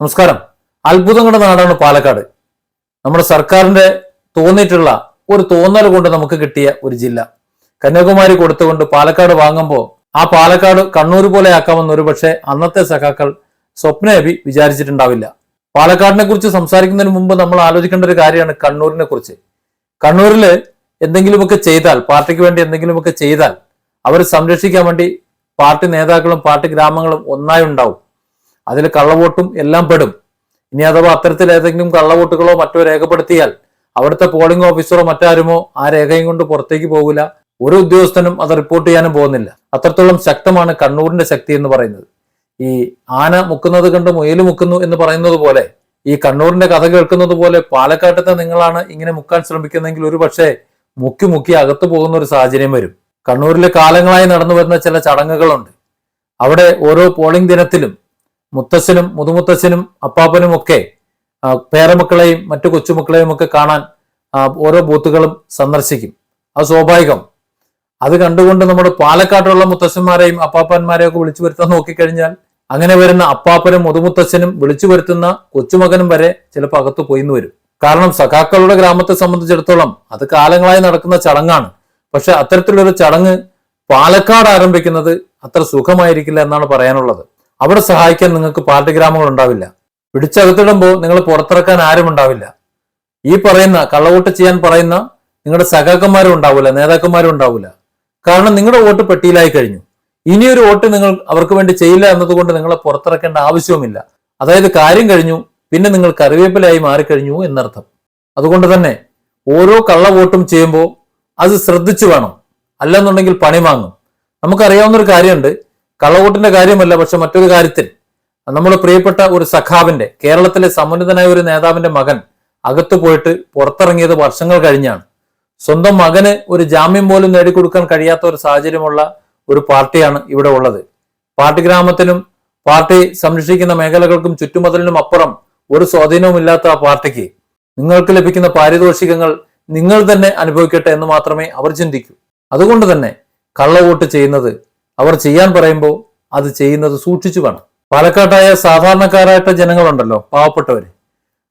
നമസ്കാരം. അത്ഭുതങ്ങളുടെ നാടാണ് പാലക്കാട്. നമ്മുടെ സർക്കാരിന്റെ തോന്നിയിട്ടുള്ള ഒരു തോന്നൽ കൊണ്ട് നമുക്ക് കിട്ടിയ ഒരു ജില്ല. കന്യാകുമാരി കൊടുത്തുകൊണ്ട് പാലക്കാട് വാങ്ങുമ്പോൾ ആ പാലക്കാട് കണ്ണൂർ പോലെ ആക്കാമെന്ന് ഒരു പക്ഷേ അന്നത്തെ സഖാക്കൾ സ്വപ്നയബി വിചാരിച്ചിട്ടുണ്ടാവില്ല. പാലക്കാടിനെ കുറിച്ച് സംസാരിക്കുന്നതിന് മുമ്പ് നമ്മൾ ആലോചിക്കേണ്ട ഒരു കാര്യമാണ് കണ്ണൂരിനെ കുറിച്ച്. കണ്ണൂരിൽ എന്തെങ്കിലുമൊക്കെ ചെയ്താൽ പാർട്ടിക്ക് വേണ്ടി എന്തെങ്കിലുമൊക്കെ ചെയ്താൽ അവരെ സംരക്ഷിക്കാൻ വേണ്ടി പാർട്ടി നേതാക്കളും പാർട്ടി ഗ്രാമങ്ങളും ഒന്നായി ഉണ്ടാവും. അതിൽ കള്ളവോട്ടും എല്ലാം പെടും. ഇനി അഥവാ അത്തരത്തിൽ ഏതെങ്കിലും കള്ളവോട്ടുകളോ മറ്റോ രേഖപ്പെടുത്തിയാൽ അവിടുത്തെ പോളിംഗ് ഓഫീസറോ മറ്റാരുമോ ആ രേഖയും കൊണ്ട് പുറത്തേക്ക് പോകില്ല. ഒരു ഉദ്യോഗസ്ഥനും അത് റിപ്പോർട്ട് ചെയ്യാനും പോകുന്നില്ല. അത്രത്തോളം ശക്തമാണ് കണ്ണൂരിന്റെ ശക്തി എന്ന് പറയുന്നത്. ഈ ആന മുക്കുന്നത് കണ്ട് മുയൽ മുക്കുന്നു എന്ന് പറയുന്നത് പോലെ ഈ കണ്ണൂരിന്റെ കഥ കേൾക്കുന്നത് പോലെ പാലക്കാട്ടത്തെ നിങ്ങളാണ് ഇങ്ങനെ മുക്കാൻ ശ്രമിക്കുന്നതെങ്കിൽ ഒരു പക്ഷേ മുക്കി മുക്കി അകത്തു പോകുന്ന ഒരു സാഹചര്യം വരും. കണ്ണൂരിൽ കാലങ്ങളായി നടന്നു വരുന്ന ചില ചടങ്ങുകളുണ്ട്. അവിടെ ഓരോ പോളിംഗ് ദിനത്തിലും മുത്തശ്ശനും മുതുമുത്തശ്ശനും അപ്പാപ്പനും ഒക്കെ പേരമക്കളെയും മറ്റു കൊച്ചുമക്കളെയും ഒക്കെ കാണാൻ ഓരോ ബൂത്തുകളും സന്ദർശിക്കും. അത് സ്വാഭാവികം. അത് കണ്ടുകൊണ്ട് നമ്മുടെ പാലക്കാട്ടുള്ള മുത്തശ്ശന്മാരെയും അപ്പാപ്പന്മാരെയും ഒക്കെ വിളിച്ചു വരുത്താൻ നോക്കിക്കഴിഞ്ഞാൽ അങ്ങനെ വരുന്ന അപ്പാപ്പനും മുതുമുത്തച്ഛനും വിളിച്ചു വരുത്തുന്ന കൊച്ചുമകനും വരെ ചിലപ്പോൾ അകത്ത് പോയിന്ന് വരും. കാരണം സഖാക്കളുടെ ഗ്രാമത്തെ സംബന്ധിച്ചിടത്തോളം അത് കാലങ്ങളായി നടക്കുന്ന ചടങ്ങാണ്. പക്ഷെ അത്തരത്തിലൊരു ചടങ്ങ് പാലക്കാട് ആരംഭിക്കുന്നത് അത്ര സുഖമായിരിക്കില്ല എന്നാണ് പറയാനുള്ളത്. അവിടെ സഹായിക്കാൻ നിങ്ങൾക്ക് പാർട്ടി ഗ്രാമങ്ങൾ ഉണ്ടാവില്ല. പിടിച്ചകത്തിടുമ്പോൾ നിങ്ങൾ പുറത്തിറക്കാൻ ആരും ഉണ്ടാവില്ല. ഈ പറയുന്ന കള്ളവോട്ട് ചെയ്യാൻ പറയുന്ന നിങ്ങളുടെ സഖാക്കന്മാരും ഉണ്ടാവില്ല നേതാക്കന്മാരും ഉണ്ടാവില്ല. കാരണം നിങ്ങളുടെ വോട്ട് പെട്ടിയിലായി കഴിഞ്ഞു. ഇനിയൊരു വോട്ട് നിങ്ങൾ അവർക്ക് വേണ്ടി ചെയ്യില്ല എന്നതുകൊണ്ട് നിങ്ങളെ പുറത്തിറക്കേണ്ട ആവശ്യവുമില്ല. അതായത് കാര്യം കഴിഞ്ഞു പിന്നെ നിങ്ങൾ കറിവേപ്പിലായി മാറിക്കഴിഞ്ഞു എന്നർത്ഥം. അതുകൊണ്ട് തന്നെ ഓരോ കള്ള വോട്ടും ചെയ്യുമ്പോൾ അത് ശ്രദ്ധിച്ചു വേണം. അല്ലെന്നുണ്ടെങ്കിൽ പണി വാങ്ങും. നമുക്കറിയാവുന്ന ഒരു കാര്യമുണ്ട്. കള്ളവോട്ടിന്റെ കാര്യമല്ല പക്ഷെ മറ്റൊരു കാര്യത്തിൽ. നമ്മുടെ പ്രിയപ്പെട്ട ഒരു സഖാവിന്റെ കേരളത്തിലെ സമുന്നതനായ ഒരു നേതാവിന്റെ മകൻ അകത്തു പോയിട്ട് പുറത്തിറങ്ങിയത് വർഷങ്ങൾ കഴിഞ്ഞാണ്. സ്വന്തം മകന് ഒരു ജാമ്യം പോലും നേടിക്കൊടുക്കാൻ കഴിയാത്ത ഒരു സാഹചര്യമുള്ള ഒരു പാർട്ടിയാണ് ഇവിടെ ഉള്ളത്. പാർട്ടി ഗ്രാമത്തിനും പാർട്ടി സംരക്ഷിക്കുന്ന മേഖലകൾക്കും ചുറ്റുമതിലിനും അപ്പുറം ഒരു സ്വാധീനവുമില്ലാത്ത ആ പാർട്ടിക്ക് നിങ്ങൾക്ക് ലഭിക്കുന്ന പാരിതോഷികങ്ങൾ നിങ്ങൾ തന്നെ അനുഭവിക്കട്ടെ എന്ന് മാത്രമേ അവർ ചിന്തിക്കൂ. അതുകൊണ്ട് തന്നെ കള്ളവോട്ട് ചെയ്യുന്നത് അവർ ചെയ്യാൻ പറയുമ്പോൾ അത് ചെയ്യുന്നത് സൂക്ഷിച്ചു വേണം. പാലക്കാട്ടായ സാധാരണക്കാരായിട്ട് ജനങ്ങളുണ്ടല്ലോ പാവപ്പെട്ടവര്.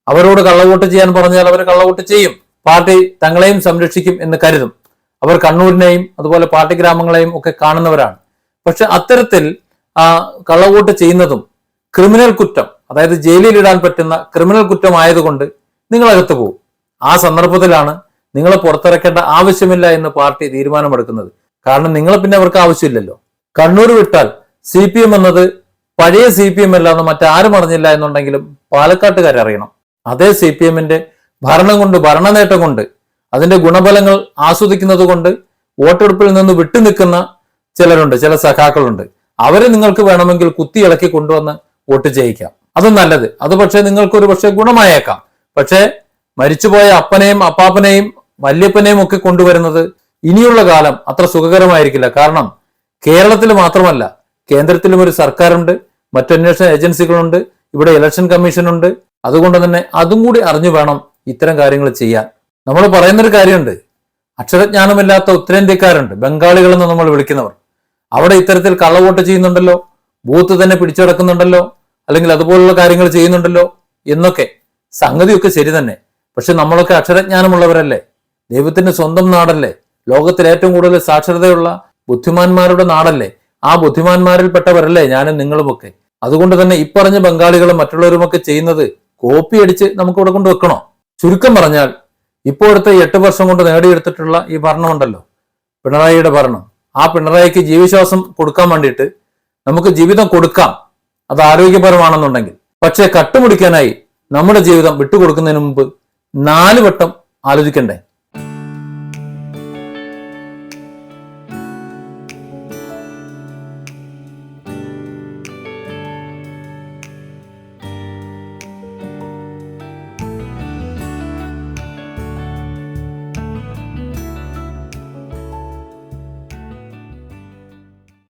അവരോട് കള്ളവോട്ട് ചെയ്യാൻ പറഞ്ഞാൽ അവർ കള്ളവോട്ട് ചെയ്യും. പാർട്ടി തങ്ങളെയും സംരക്ഷിക്കും എന്ന് കരുതും. അവർ കണ്ണൂരിനെയും അതുപോലെ പാർട്ടി ഗ്രാമങ്ങളെയും ഒക്കെ കാണുന്നവരാണ്. പക്ഷെ അത്തരത്തിൽ കള്ളവോട്ട് ചെയ്യുന്നതും ക്രിമിനൽ കുറ്റം അതായത് ജയിലിൽ ഇടാൻ പറ്റുന്ന ക്രിമിനൽ കുറ്റമായതുകൊണ്ട് നിങ്ങൾ അകത്ത് പോകും. ആ സന്ദർഭത്തിലാണ് നിങ്ങളെ പുറത്തിറക്കേണ്ട ആവശ്യമില്ല എന്ന് പാർട്ടി തീരുമാനമെടുക്കുന്നത്. കാരണം നിങ്ങളെ പിന്നെ അവർക്ക് ആവശ്യമില്ലല്ലോ. കണ്ണൂർ വിട്ടാൽ സി പി എം എന്നത് പഴയ സി പി എം അല്ലാന്ന് മറ്റാരും അറിഞ്ഞില്ല എന്നുണ്ടെങ്കിലും പാലക്കാട്ടുകാർ അറിയണം. അതേ സി പി എമ്മിന്റെ ഭരണം കൊണ്ട് ഭരണനേട്ടം കൊണ്ട് അതിന്റെ ഗുണഫലങ്ങൾ ആസ്വദിക്കുന്നത് കൊണ്ട് വോട്ടെടുപ്പിൽ നിന്ന് വിട്ടുനിൽക്കുന്ന ചിലരുണ്ട് ചില സഖാക്കളുണ്ട്. അവരെ നിങ്ങൾക്ക് വേണമെങ്കിൽ കുത്തി ഇളക്കി കൊണ്ടുവന്ന് വോട്ട് ചെയ്യിക്കാം. അത് നല്ലത്. അത് പക്ഷേ നിങ്ങൾക്ക് ഒരു പക്ഷേ ഗുണമായേക്കാം. പക്ഷേ മരിച്ചുപോയ അപ്പനെയും അപ്പാപ്പനെയും വല്യപ്പനെയും ഒക്കെ കൊണ്ടുവരുന്നത് ഇനിയുള്ള കാലം അത്ര സുഖകരമായിരിക്കില്ല. കാരണം കേരളത്തിൽ മാത്രമല്ല കേന്ദ്രത്തിലും ഒരു സർക്കാരുണ്ട് മറ്റന്വേഷണ ഏജൻസികളുണ്ട് ഇവിടെ ഇലക്ഷൻ കമ്മീഷനുണ്ട്. അതുകൊണ്ട് തന്നെ അതും കൂടി അറിഞ്ഞു വേണം ഇത്തരം കാര്യങ്ങൾ ചെയ്യാൻ. നമ്മൾ പറയുന്നൊരു കാര്യമുണ്ട് അക്ഷരജ്ഞാനമില്ലാത്ത ഉത്തരേന്ത്യക്കാരുണ്ട് ബംഗാളികൾ എന്ന് നമ്മൾ വിളിക്കുന്നവർ. അവിടെ ഇത്തരത്തിൽ കള്ളവോട്ട് ചെയ്യുന്നുണ്ടല്ലോ ബൂത്ത് തന്നെ പിടിച്ചടക്കുന്നുണ്ടല്ലോ അല്ലെങ്കിൽ അതുപോലുള്ള കാര്യങ്ങൾ ചെയ്യുന്നുണ്ടല്ലോ എന്നൊക്കെ. സംഗതിയൊക്കെ ശരി തന്നെ പക്ഷെ നമ്മളൊക്കെ അക്ഷരജ്ഞാനമുള്ളവരല്ലേ? ദൈവത്തിന്റെ സ്വന്തം നാടല്ലേ? ലോകത്തിൽ ഏറ്റവും കൂടുതൽ സാക്ഷരതയുള്ള ബുദ്ധിമാന്മാരുടെ നാടല്ലേ? ആ ബുദ്ധിമാന്മാരിൽപ്പെട്ടവരല്ലേ ഞാനും നിങ്ങളുമൊക്കെ. അതുകൊണ്ട് തന്നെ ഇപ്പറഞ്ഞ ബംഗാളികളും മറ്റുള്ളവരുമൊക്കെ ചെയ്യുന്നത് കോപ്പി അടിച്ച് നമുക്ക് ഇവിടെ കൊണ്ട് വെക്കണോ? ചുരുക്കം പറഞ്ഞാൽ ഇപ്പോഴത്തെ എട്ട് വർഷം കൊണ്ട് നേടിയെടുത്തിട്ടുള്ള ഈ ഭരണമുണ്ടല്ലോ. പിണറായിയുടെ ഭരണം. ആ പിണറായിക്ക് ജീവിശ്വാസം കൊടുക്കാൻ വേണ്ടിയിട്ട് നമുക്ക് ജീവിതം കൊടുക്കാം. അത് ആരോഗ്യപരമാണെന്നുണ്ടെങ്കിൽ. പക്ഷേ കട്ടുമുടിക്കാനായി നമ്മുടെ ജീവിതം വിട്ടുകൊടുക്കുന്നതിന് മുമ്പ് നാല് വട്ടം ആലോചിക്കണ്ടേ?